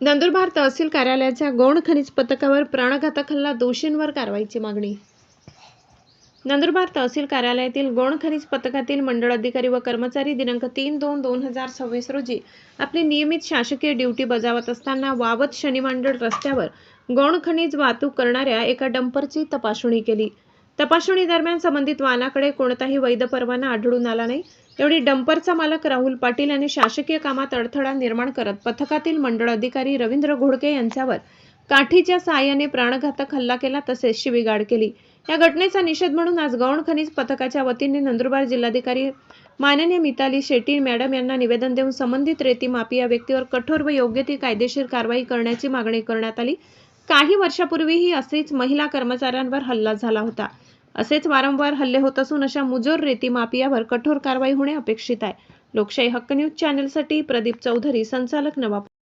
नंदुरबार तहसील कार्यालयाच्या गौण खनिज पथकावर प्राणघातक हल्ला दोषींवर कारवाईची मागणी. नंदुरबार तहसील कार्यालयातील गौण खनिज पथकातील मंडळ अधिकारी व कर्मचारी दिनांक तीन दोन दोन हजार सव्वीस रोजी आपली नियमित शासकीय ड्युटी बजावत असताना वावत शनिमांडळ रस्त्यावर गौण खनिज वाहतूक करणाऱ्या एका डंपरची तपासणी केली. तपासणी दरम्यान संबंधित वाहनाकडे कोणताही वैध परवाना आढळून आला नाही. एवढी डंपरचा मालक राहुल पाटील यांनी शासकीय कामात अडथळा निर्माण करत पथकातील मंडळ अधिकारी रवींद्र घोडके यांच्यावर काठीच्या सहाय्याने प्राणघातक हल्ला केला तसेच शिवीगाड केली. या घटनेचा निषेध म्हणून आज गौण खनिज पथकाच्या वतीने नंदुरबार जिल्हाधिकारी माननीय मिताली शेट्टी मॅडम यांना निवेदन देऊन संबंधित रेती माफी या व्यक्तीवर कठोर व योग्य ती कायदेशीर कारवाई करण्याची मागणी करण्यात आली. काही वर्षापूर्वीही असेच महिला कर्मचाऱ्यांवर हल्ला झाला होता. असेच वारंवार हल्ले होत असून अशा मुजोर रेती माफियावर कठोर कारवाई होणे अपेक्षित आहे. लोकशाही हक्क न्यूज चॅनलसाठी प्रदीप चौधरी संचालक नवापूर